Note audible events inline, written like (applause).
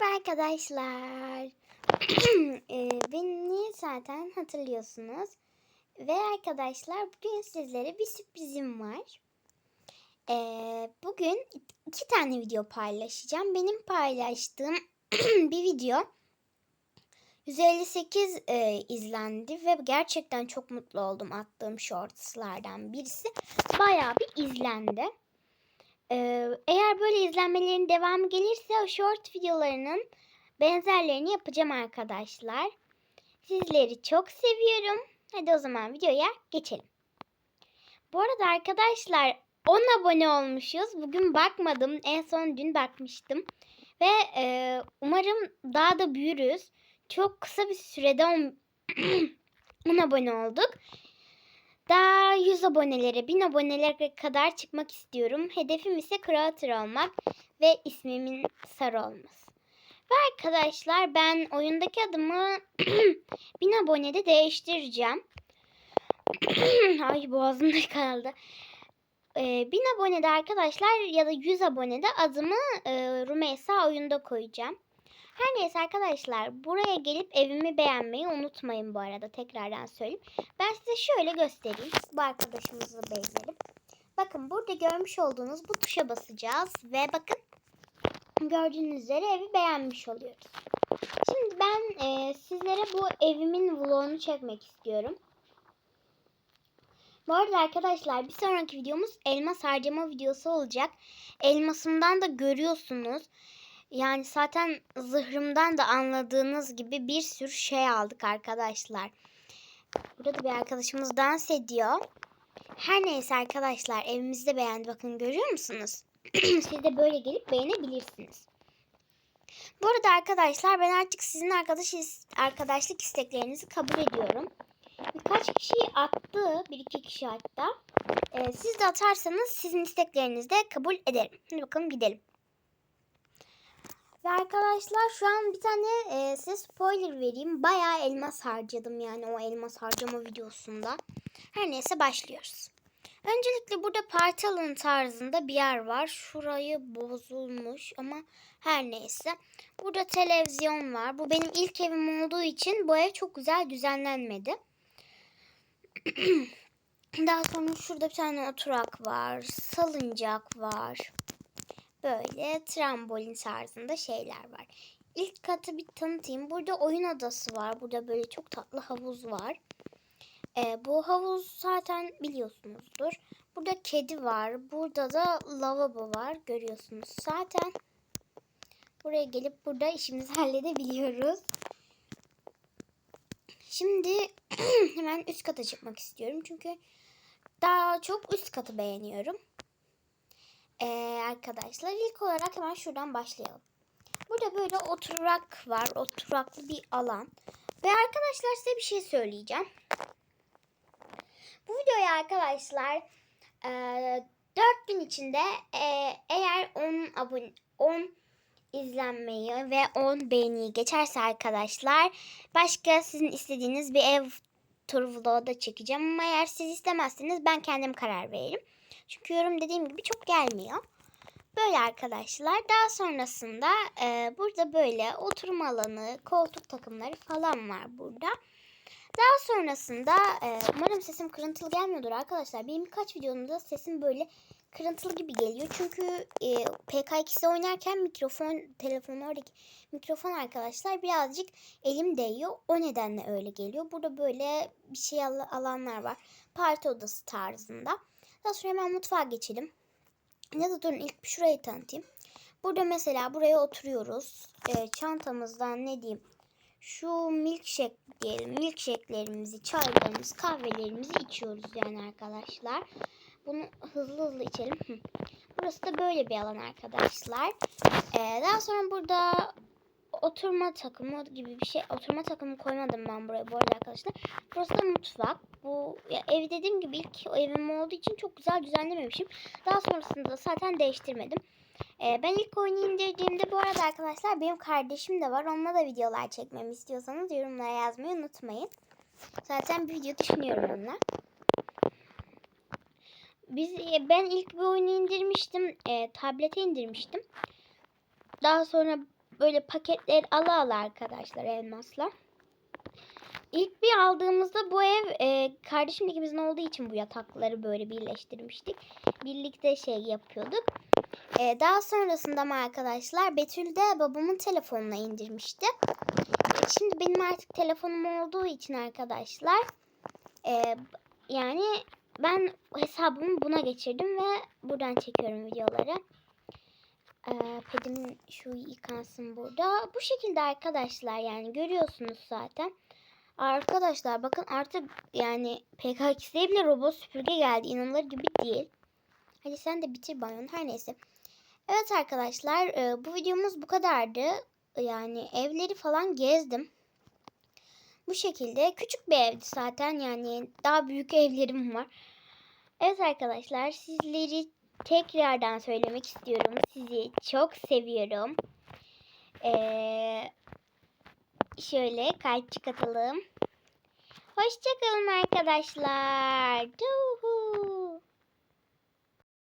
Merhaba arkadaşlar. (clears throat) Ee, Beni zaten hatırlıyorsunuz. Ve arkadaşlar bugün sizlere bir sürprizim var. Ee, bugün iki tane video paylaşacağım. Benim paylaştığım (clears throat) bir video 158 e, izlendi ve gerçekten çok mutlu oldum attığım shortslardan birisi. Bayağı bir izlendi. Eğer böyle izlenmelerin devamı gelirse o short videolarının benzerlerini yapacağım arkadaşlar. Sizleri çok seviyorum. Hadi o zaman videoya geçelim. Bu arada arkadaşlar 10 abone olmuşuz. Bugün bakmadım. En son dün bakmıştım. Ve e, umarım daha da büyürüz. Çok kısa bir sürede 10, 10 (clears throat) abone olduk. Daha 100 abonelere, 1000 abonelere kadar çıkmak istiyorum. Hedefim ise creator olmak ve ismimin sarı olması. Ve arkadaşlar ben oyundaki adımı (clears throat) 1000 abonede değiştireceğim. (clears throat) Ay boğazımda kaldı. Ee, 1000 abonede arkadaşlar ya da 100 abonede adımı e, Rumeysa oyunda koyacağım. Her neyse arkadaşlar buraya gelip evimi beğenmeyi unutmayın bu arada tekrardan söyleyeyim. Ben size şöyle göstereyim. Bu arkadaşımızı beğenelim. Bakın burada görmüş olduğunuz bu tuşa basacağız ve bakın gördüğünüz üzere evi beğenmiş oluyoruz. Şimdi ben e, sizlere bu evimin vlogunu çekmek istiyorum. Bu arada arkadaşlar bir sonraki videomuz elmas harcama videosu olacak. Elmasımdan da görüyorsunuz. Yani zaten zırhımdan da anladığınız gibi bir sürü şey aldık arkadaşlar. Burada bir arkadaşımız dans ediyor. Her neyse arkadaşlar evimizde beğendi. Bakın görüyor musunuz? (clears throat) Siz de böyle gelip beğenebilirsiniz. Bu arada arkadaşlar ben artık sizin arkadaş arkadaşlık isteklerinizi kabul ediyorum. Birkaç kişi attı. Bir iki kişi hatta. Ee, siz de atarsanız sizin isteklerinizi de kabul ederim. Hadi bakalım gidelim. Ve arkadaşlar şu an bir tane e, size spoiler vereyim. Bayağı elmas harcadım yani o elmas harcama videosunda. Her neyse başlıyoruz. Öncelikle burada parti tarzında bir yer var. Şurayı bozulmuş ama her neyse. Burada televizyon var. Bu benim ilk evim olduğu için bu ev çok güzel düzenlenmedi. (clears throat) Daha sonra şurada bir tane oturak var. Salıncak var. Böyle trambolin tarzında şeyler var. İlk katı bir tanıtayım. Burada oyun odası var. Burada böyle çok tatlı havuz var. Ee, bu havuz zaten biliyorsunuzdur. Burada kedi var. Burada da lavabo var. Görüyorsunuz. Zaten buraya gelip burada işimizi (laughs) halledebiliyoruz. Şimdi (clears throat) hemen üst kata çıkmak istiyorum. Çünkü daha çok üst katı beğeniyorum. Ee, arkadaşlar ilk olarak hemen şuradan başlayalım. Burada böyle oturak var. Oturaklı bir alan. Ve arkadaşlar size bir şey söyleyeceğim. Bu videoya arkadaşlar e, 4 gün içinde e, eğer 10 abone 10 izlenmeyi ve 10 beğeniyi geçerse arkadaşlar başka sizin istediğiniz bir ev tur vlogu da çekeceğim. Ama eğer siz istemezseniz ben kendim karar veririm. Çünkü yorum dediğim gibi çok gelmiyor. Böyle arkadaşlar. Daha sonrasında e, burada böyle oturma alanı, koltuk takımları falan var burada. Daha sonrasında e, umarım sesim kırıntılı gelmiyordur arkadaşlar. Benim birkaç videomda sesim böyle kırıntılı gibi geliyor. Çünkü e, PK2'de oynarken mikrofon, telefon oradaki mikrofon arkadaşlar birazcık elim değiyor. O nedenle öyle geliyor. Burada böyle bir şey al- alanlar var. Parti odası tarzında. Daha sonra hemen mutfağa geçelim. Ya da durun ilk şurayı tanıtayım. Burada mesela buraya oturuyoruz. E, çantamızdan ne diyeyim şu milkshake diyelim. Milkshake'lerimizi, çaylarımızı, kahvelerimizi içiyoruz yani arkadaşlar. Bunu hızlı hızlı içelim. Burası da böyle bir alan arkadaşlar. Ee, daha sonra burada oturma takımı gibi bir şey. Oturma takımı koymadım ben buraya bu arada arkadaşlar. Burası da mutfak. Bu ya ev dediğim gibi ilk o evim olduğu için çok güzel düzenlememişim. Daha sonrasında zaten değiştirmedim. Ee, ben ilk oyunu indirdiğimde bu arada arkadaşlar benim kardeşim de var. Onunla da videolar çekmemi istiyorsanız yorumlara yazmayı unutmayın. Zaten bir video düşünüyorum onunla. Biz, e, ben ilk bir oyunu indirmiştim. E, tablete indirmiştim. Daha sonra böyle paketler ala ala arkadaşlar elmasla. İlk bir aldığımızda bu ev e, kardeşim ikimizin olduğu için bu yatakları böyle birleştirmiştik. Birlikte şey yapıyorduk. E, daha sonrasında ama arkadaşlar Betül de babamın telefonuna indirmişti. Şimdi benim artık telefonum olduğu için arkadaşlar e, yani ben hesabımı buna geçirdim ve buradan çekiyorum videoları. Ee, pedimin şu yıkansın burada. Bu şekilde arkadaşlar yani görüyorsunuz zaten. Arkadaşlar bakın artık yani PKX'de bile robot süpürge geldi. İnanılır gibi değil. Hadi sen de bitir banyonu. Her neyse. Evet arkadaşlar e, bu videomuz bu kadardı. Yani evleri falan gezdim. Bu şekilde küçük bir evdi zaten yani daha büyük evlerim var. Evet arkadaşlar sizleri tekrardan söylemek istiyorum. Sizi çok seviyorum. Ee, şöyle kalpçik atalım. Hoşçakalın arkadaşlar. Dur.